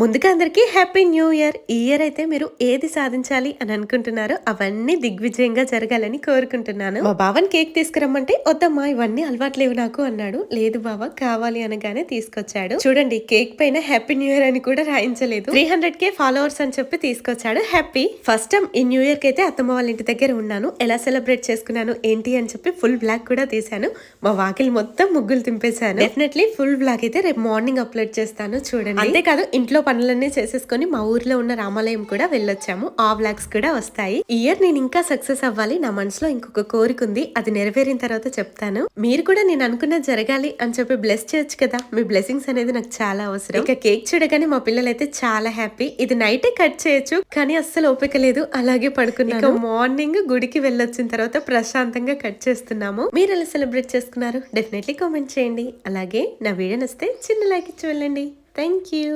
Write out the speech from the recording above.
ముందుగా అందరికీ happy new year. ఈ ఇయర్ అయితే మీరు ఏది సాధించాలి అని అనుకుంటున్నారో అవన్నీ దిగ్విజయంగా జరగాలని కోరుకుంటున్నాను. మా బావన్ కేక్ తీసుకురమ్మంటే వద్దమ్మా ఇవన్నీ అలవాట్లేవు నాకు అన్నాడు. లేదు బావ కావాలి అనగానే తీసుకొచ్చాడు. చూడండి కేక్ పైన హ్యాపీ న్యూ ఇయర్ అని కూడా రాయించలేదు. త్రీ హండ్రెడ్ కే ఫాలోవర్స్ అని చెప్పి తీసుకొచ్చాడు. హ్యాపీ. ఫస్ట్ టైం ఈ న్యూ ఇయర్కి అయితే అత్తమ్మ వాళ్ళ ఇంటి దగ్గర ఉన్నాను. ఎలా సెలబ్రేట్ చేసుకున్నాను ఏంటి అని చెప్పి ఫుల్ బ్లాక్ కూడా తీశాను. మా వాకిలి మొత్తం ముగ్గులు తింపేశాను డెఫినెట్లీ ఫుల్ బ్లాక్ అయితే రేపు మార్నింగ్ అప్లోడ్ చేస్తాను చూడండి. అంతేకాదు ఇంట్లో పనులన్నీ చేసేసుకొని మా ఊర్లో ఉన్న రామాలయం కూడా వెళ్ళొచ్చాము. ఆ బ్లాగ్స్ కూడా వస్తాయి. ఇయర్ నేను ఇంకా సక్సెస్ అవ్వాలి. నా మనసులో ఇంకొక కోరిక ఉంది. అది నెరవేరిన తర్వాత చెప్తాను. మీరు కూడా నేను అనుకున్నది జరగాలి అని చెప్పి బ్లెస్ చేయొచ్చు కదా. మీ బ్లెస్సింగ్స్ అనేది నాకు చాలా అవసరం. ఇక కేక్ చూడగానే మా పిల్లలైతే చాలా హ్యాపీ ఇది నైటే కట్ చేయొచ్చు కానీ అస్సలు ఓపిక లేదు. అలాగే పడుకున్నాను. మార్నింగ్ గుడికి వెళ్ళొచ్చిన తర్వాత ప్రశాంతంగా కట్ చేస్తున్నాము. మీరు ఎలా సెలబ్రేట్ చేసుకున్నారు? డెఫినెట్లీ కామెంట్ చేయండి. అలాగే నా వీడియో నస్తే చిన్న లైక్ ఇచ్చి వెళ్ళండి. Thank you